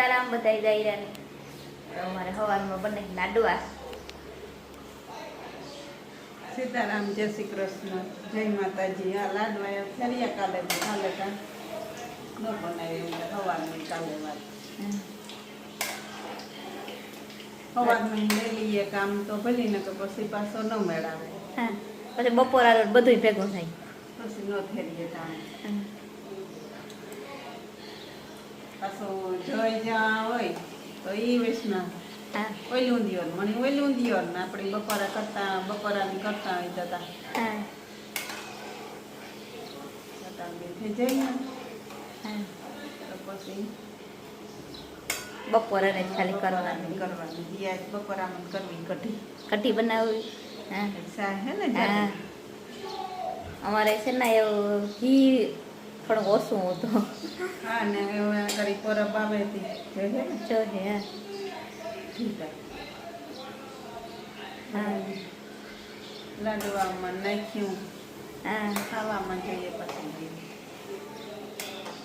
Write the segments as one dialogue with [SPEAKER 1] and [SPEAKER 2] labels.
[SPEAKER 1] સીતારામ બધાય દાયરાને અમારે હવારમાં બને લાડવા.
[SPEAKER 2] સીતારામ જય શ્રી કૃષ્ણ જય માતાજી. આ લાડવા ફેરિયા કાલે તો કાલે કા ન બનાવી હવાનું કાલે વાત હવામાં લઈ લઈએ કામ તો ભલી ને કે પછી પાછો ન મેળાવે.
[SPEAKER 1] પછી બપોરા આગળ બધું ભેગું થાય.
[SPEAKER 2] પછી ન ફેરીએ કામ. પાછું જોઈ જ્યાં હોય તો એ વેસના
[SPEAKER 1] હા.
[SPEAKER 2] દિયોર મને ઓયલું દિયોર ને આપણે બપોરા કરતા બપોરાની કરતા હોય જતા. ને
[SPEAKER 1] બપોરે ખાલી
[SPEAKER 2] કરવાની.
[SPEAKER 1] કરવાની.
[SPEAKER 2] કરવાની દિયા બપોરામાં કરવી કઢી.
[SPEAKER 1] કઢી બનાવવી. હા.
[SPEAKER 2] હે ને
[SPEAKER 1] અમારે છે ને એવું ઘી થોડુંક ઓછું હતું.
[SPEAKER 2] હા ને હવે કરી પરબ આવે તી
[SPEAKER 1] જો હે. હા.
[SPEAKER 2] લાડવામાં નાખ્યું.
[SPEAKER 1] હા.
[SPEAKER 2] ખાવામાં જઈએ પછી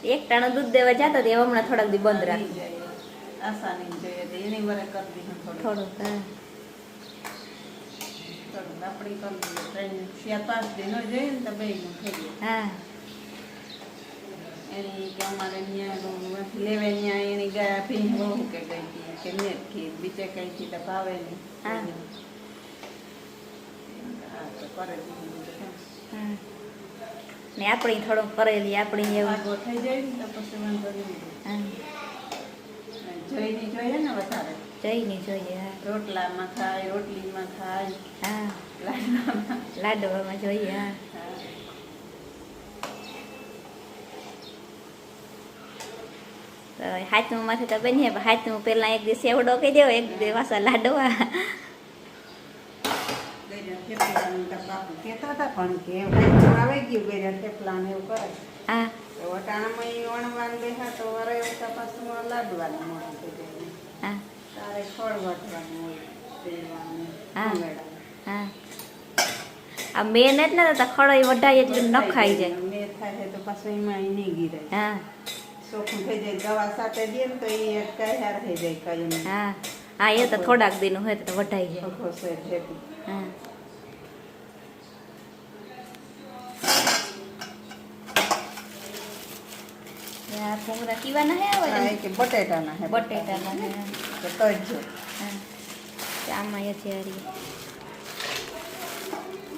[SPEAKER 1] એક ટાણું દૂધ દેવા જતો તે હમણાં થોડાક દી બંધ રાખી.
[SPEAKER 2] જાય આસાની જોઈએ તો. એની વરે કરી દીધું થોડું
[SPEAKER 1] થોડુંક હા.
[SPEAKER 2] આપણી કરી દીધું. ત્રણ ચાર પાંચ દિનો જોઈએ ને તો બે નું થઈ જાય
[SPEAKER 1] હા.
[SPEAKER 2] એની કે અમારે ત્યાં લેવે ત્યાં એની ગયા ભીન બહુ કે ગઈ હતી કે મેં ખીર બીજે કઈ થી તો ભાવે નહીં.
[SPEAKER 1] ને આપણી થોડુંક કરેલી આપણી એવું.
[SPEAKER 2] થઈ જાય ને તો પછી વાંધો નહીં. જોઈએ ને વધારે?
[SPEAKER 1] જઈને જોઈએ
[SPEAKER 2] રોટલામાં ખાય રોટલીમાં ખાય
[SPEAKER 1] હા.
[SPEAKER 2] લાડવામાં
[SPEAKER 1] લાડવામાં જોઈએ હા
[SPEAKER 2] ખાય.
[SPEAKER 1] તો હાથમાં માથે તો બનીએ પણ હાથમાં પહેલા એક દિવસ સેવડો કહી દેવો એક દિવસ લાડવા
[SPEAKER 2] ગળ્યા થેપલાનું તો બાપુ કહેતા હતા પણ કે વાંચું આવી ગયું ગળ્યા થેપલાને એવું કરે
[SPEAKER 1] હા
[SPEAKER 2] તો વટાણામાં ઈ વણવાનું બેઠા તો વરે એવું પાછું લાડવાનું માથે તો જાય
[SPEAKER 1] હા.
[SPEAKER 2] તારે ખોળ વાટવાનું હોય તેલવાનું
[SPEAKER 1] હા.
[SPEAKER 2] ભૂંગળાનું.
[SPEAKER 1] હા. આ લાડવા મેં ને તો ખડો વઢાય એટલું ન ખાઈ જાય
[SPEAKER 2] મેં થાય છે તો પાછું એમાં નહીં ગીરાય.
[SPEAKER 1] હા.
[SPEAKER 2] ચોખ્ખું થઈ જાય દવા સાથે દે ને તો એ કહેર થઈ જાય કઈ
[SPEAKER 1] હા હા એ તો થોડાક દિન હોય તો વઢાઈ જાય.
[SPEAKER 2] ઓખો
[SPEAKER 1] હા. આ કીવાના હે આવે?
[SPEAKER 2] કે બટેટાના હે
[SPEAKER 1] બટેટાના હે.
[SPEAKER 2] તો તળજો
[SPEAKER 1] હા. તો આમાં એ છે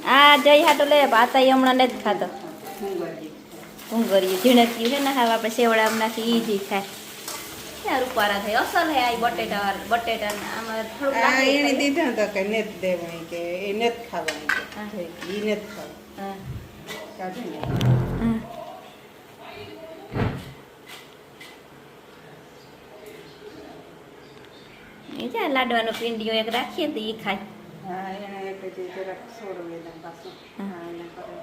[SPEAKER 1] આ જઈ હાટો લે ભાતા હમણાં નથી ખાતો
[SPEAKER 2] ભૂંગળી
[SPEAKER 1] કરીએ? ઝીણક્યું છે ને હવે આપણે સેવડા નાખી ખાય ક્યાં રૂપારા થાય. અસલ હે આ બટેટા બટેટા આમાં
[SPEAKER 2] એને દીધા તો કે નેત દેવાય કે એ નેત ખાવાની ઈ નેત
[SPEAKER 1] હા. હા. લાડવાનું પિંડિયું એક રાખીએ તો એ ખાય.
[SPEAKER 2] હા એને એક જરાક સોડું પાછું
[SPEAKER 1] હા.
[SPEAKER 2] હા એને કરે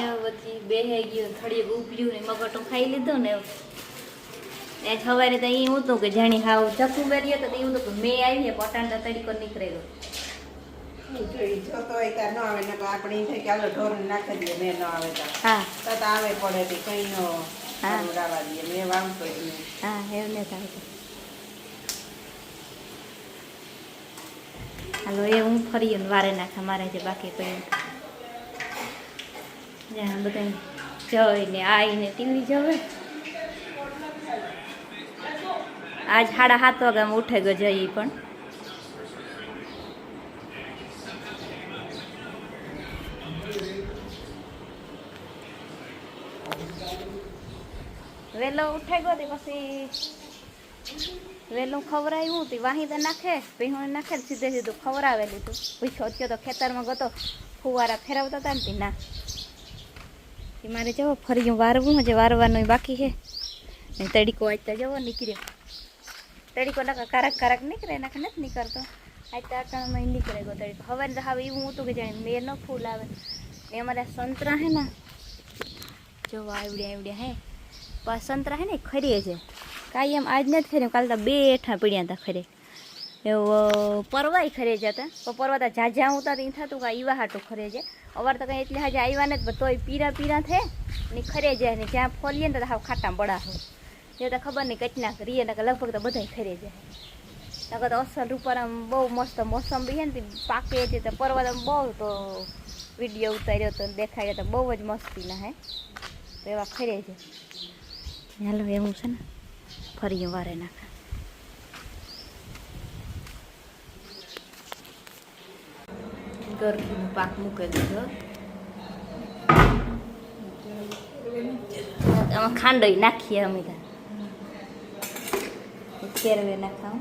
[SPEAKER 1] હા જો બેહી ગયું થોડી ઉભ્યું ને મગટું ખાઈ લીધો ને એ સવારે તો એ હતું કે જાણી હાવ ચકુ બેરીએ તો એવું તો મેં આવી ને પટાણ તરીકો નીકળેલો
[SPEAKER 2] હાલો
[SPEAKER 1] હા.
[SPEAKER 2] કઈ
[SPEAKER 1] હા. હા એ હું ફરી વારે નાખા મારે જે બાકી પડ્યું. જ્યાં બધા જઈને આવીને ટીવી જવે. આજ સાડા સાત વાગ્યામાં ઉઠે ગયો જઈ પણ. વેલો ઉઠે ગયો પછી વેલું ખવરાયું હતી વાહી તો નાખે પીહું નાખે સીધે સીધું ખવરાવેલું હતું પૂછ્યો તો ખેતરમાં ગયો ફુવારા ફેરવતા હતા ને ના. તે મારે જવો, ફરી વારવું હજી વારવાનું બાકી છે. તડીકો આજતા જવો, નીકળ્યો. તડીકો નકા કારક કારક નીકળે નાખે નથી નીકળતો. આજતા ય નીકળે ગયો તડીકો. હવે હવે એવું હતું કે જાણે મેં ન ફૂલ આવે. ને અમારા સંતરા હે ને, જો આવડ્યા આવડ્યા હે. પણ સંતરા હે ને ખરીએ છે કાંઈ એમ આજ નથી ખરી, કાલે તો બે હેઠા પડ્યા હતા ખરે. એવું પરવાય ખરે જતા તો. પરવા તો જ્યાં ઉતા ત્યાં થતું કે ઈવા હાટું ખરે છે. અવાર તો કંઈ એટલે હાજે આવ્યા ને પણ તોય પીરા પીરા થે ને ખરે જાય ને જ્યાં ફોલીએ ને તો હાવ ખાટા બળા હોય એ તો ખબર નહીં કચના કરીએ ને કે લગભગ તો બધાય ખરે જાય નકર અસલ રૂપર આમ બહુ મસ્ત મોસમ બી છે ને પાકે છે તો પરવા તો બહુ તો વીડિયો ઉતાર્યો તો દેખાડ્યો તો બહુ જ મસ્તી ના હે. તો એવા ખરે છે. હાલો એવું છે ને ફરી વારે નાખા. ગરમીનો પાક મૂકી દીધો આમાં ખાંડોય નાખીએ અમે ત્યાં. કેરવે નાખાવ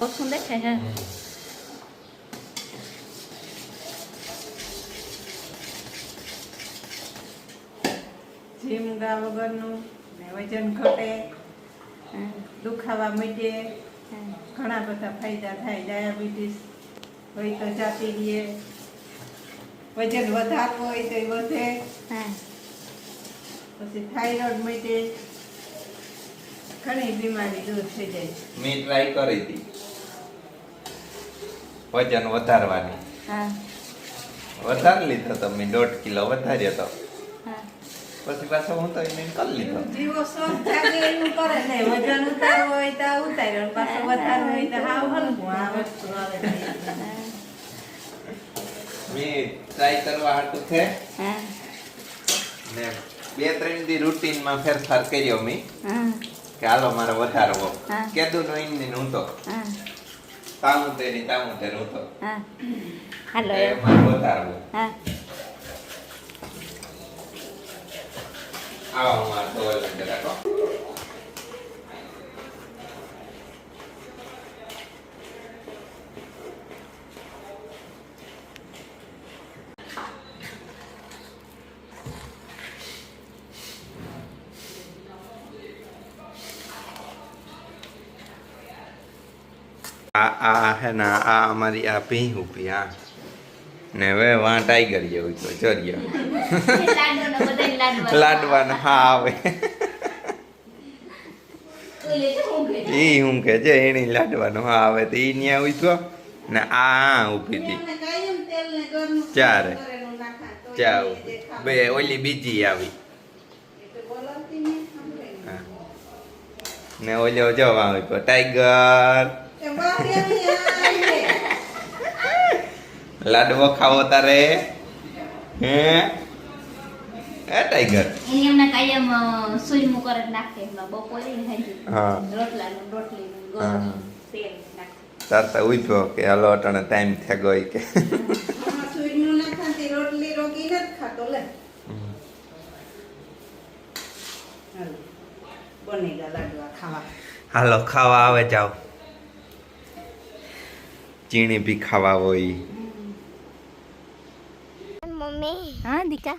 [SPEAKER 1] ઓછું દેખાય હે
[SPEAKER 2] જીમ ગા વગરનું ને વજન ઘટે દુખાવા મીટે ઘણા બધા ફાયદા થાય. ડાયાબિટીસ હોય તો જાતી રહીએ. વજન વધારવું હોય તો વધે.
[SPEAKER 1] હા.
[SPEAKER 2] પછી થાઇરોઇડ મીટે. ઘણી બીમારી દૂર થઈ જાય.
[SPEAKER 3] મેં ટ્રાય કરી હતી. વજન વધારવાની. વધારી લીધો તો મેં દોઢ કિલો વધાર્યો તો. પછી પાછો હું તો એને કરી લીધો.
[SPEAKER 2] જીવો શોખ જાગે એવું કરે ને વજન ઉતારવું હોય તો ઉતાર્યો પાછો વધારવું હોય તો હાવ હલકું આ વસ્તુ આવે
[SPEAKER 3] મેં ટ્રાય કરવા હાટું છે. ને બે ત્રણ દી રૂટીનમાં ફેરફાર કર્યો મેં કે હાલો મારે વધારવો. કેદું નો ઇન હું તો. તામું તેની તામું તેનું હું તો
[SPEAKER 1] હા. હાલો.
[SPEAKER 3] એ
[SPEAKER 1] હા.
[SPEAKER 3] આવો તો ઓલા જરાક આ આ હે ને આ અમારી આ ભીં ઊભી આ. ને હવે વાં ટાઈગર જેવું તો ચર્યો
[SPEAKER 1] લાડવાનો
[SPEAKER 3] હા આવે.
[SPEAKER 1] એ હું
[SPEAKER 3] કે છે એની લાડવાનું હા આવે તો ઈ ન્યા ઉઠ્યો ને આ ઊભી હતી ચારે. ચા
[SPEAKER 2] એ
[SPEAKER 3] બે ઓલી બીજી આવી.
[SPEAKER 2] એ.
[SPEAKER 3] ને ઓલો જવા આવી ગયો ટાઈગર લાડવો ખાવો તારે? હે? એ ટાઈગર
[SPEAKER 1] એની એમને કાયમ અ, સુઈમું કરે જ નાખે એમાં બપોરે
[SPEAKER 3] હા.
[SPEAKER 1] રોટલા
[SPEAKER 3] રોટલી
[SPEAKER 1] ગોળ તેલ નાખે.
[SPEAKER 3] તારતા ઉઠ્યો કે હાલો અટાણે ટાઈમ થઈ ગયો કે.
[SPEAKER 2] આમાં ના ખાતી રોટલી રોગી નથી ખાતો લે. હાલો. બની ગયા લાડવા ખાવા.
[SPEAKER 3] હાલો ખાવા આવે જાઓ. ચીણી બી ખાવા હોય
[SPEAKER 4] मम्मी
[SPEAKER 1] હા દીકા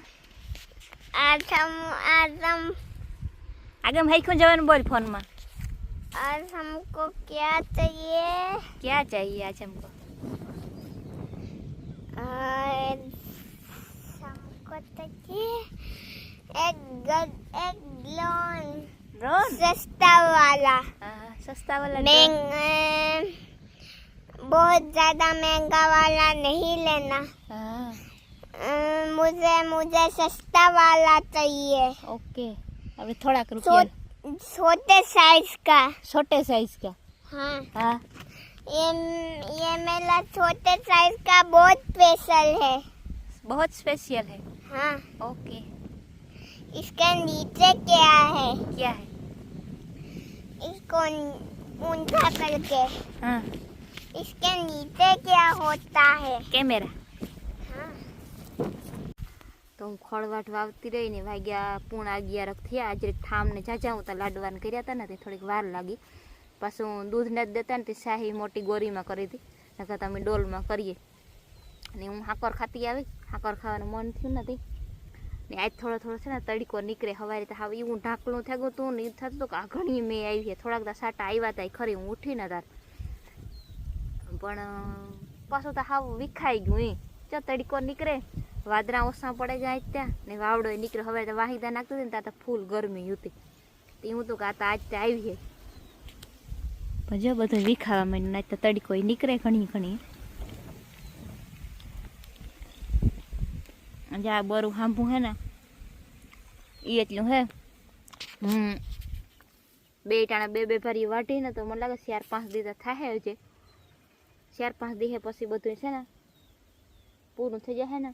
[SPEAKER 4] आज हम आज हम
[SPEAKER 1] આગળ હાઈખું જવાનું બોલ ફોનમાં
[SPEAKER 4] आज हमको क्या चाहिए
[SPEAKER 1] ક્યાં ચાહીએ આજ हमको
[SPEAKER 4] आज हमको चाहिए एक गद एक लोन
[SPEAKER 1] रोन
[SPEAKER 4] सस्ता वाला
[SPEAKER 1] हाँ, सस्ता वाला
[SPEAKER 4] महंग अ, बहुत ज़्यादा महँगा वाला नहीं लेना।
[SPEAKER 1] हाँ।
[SPEAKER 4] मुझे मुझे सस्ता वाला चाहिए।
[SPEAKER 1] ओके अभी थोड़ा रुकिए।
[SPEAKER 4] छोटे साइज़ का।
[SPEAKER 1] छोटे साइज़ का?
[SPEAKER 4] हाँ।
[SPEAKER 1] हाँ।
[SPEAKER 4] ये ये मेरा छोटे साइज़ का बहुत स्पेशल है।
[SPEAKER 1] बहुत स्पेशल है?
[SPEAKER 4] हाँ।
[SPEAKER 1] ओके।
[SPEAKER 4] इसके नीचे क्या है?
[SPEAKER 1] क्या है?
[SPEAKER 4] इसको ऊँचा करके।
[SPEAKER 1] हाँ।
[SPEAKER 4] इसके नीचे क्या होता है
[SPEAKER 1] कैमरा
[SPEAKER 4] हाँ
[SPEAKER 1] તો હું ખળવાટ વાવતી રહી ને વાગ્યા પૂણા અગિયાર થયા આજે ઠામને જાજા હું તો લાડવાને કર્યા હતા ને તે થોડીક વાર લાગી પાછું દૂધ ને જ દેતા ને તે શાહી મોટી ગોરીમાં કરી હતી નકર તો અમે ડોલમાં કરીએ અને હું હાકર ખાતી આવી હાકર ખાવાનું મન થયું નથી ને આજ થોડો થોડો છે ને તડીકો નીકળે હવારે તો હવે એવું ઢાંકણું થઈ ગયું હતું ને એ થતું હતું કે આ ઘણી મેં આવી છે થોડાક તો સાટા આવ્યા હતા ખરી હું ઉઠી ન તાર પણ પાછું તો હાવ વિખાઈ ગયું એ ચો તડીકો નીકળે વાદરા ઓછા પડે જાય ત્યાં, ને વાવડો નીકળે. હવે તો વાહિદા નાખતું ને, ત્યાં તો ફૂલ ગરમી હતી. તે હું તો કે આ તો આજ તે આવી છે પણ જો બધું વિખાવા માંડ્યું ના તો તડકો નીકળે ઘણી ઘણી. આ બરું સાંભું હે ને એ એટલું હે. હમ. બે ટાણા બે બે ભારી વાટી ને તો મને લાગે ચાર પાંચ દીધા થાય હજે. ચાર પાંચ દિવસે પછી બધું છે ને પૂરું થઈ જશે ને?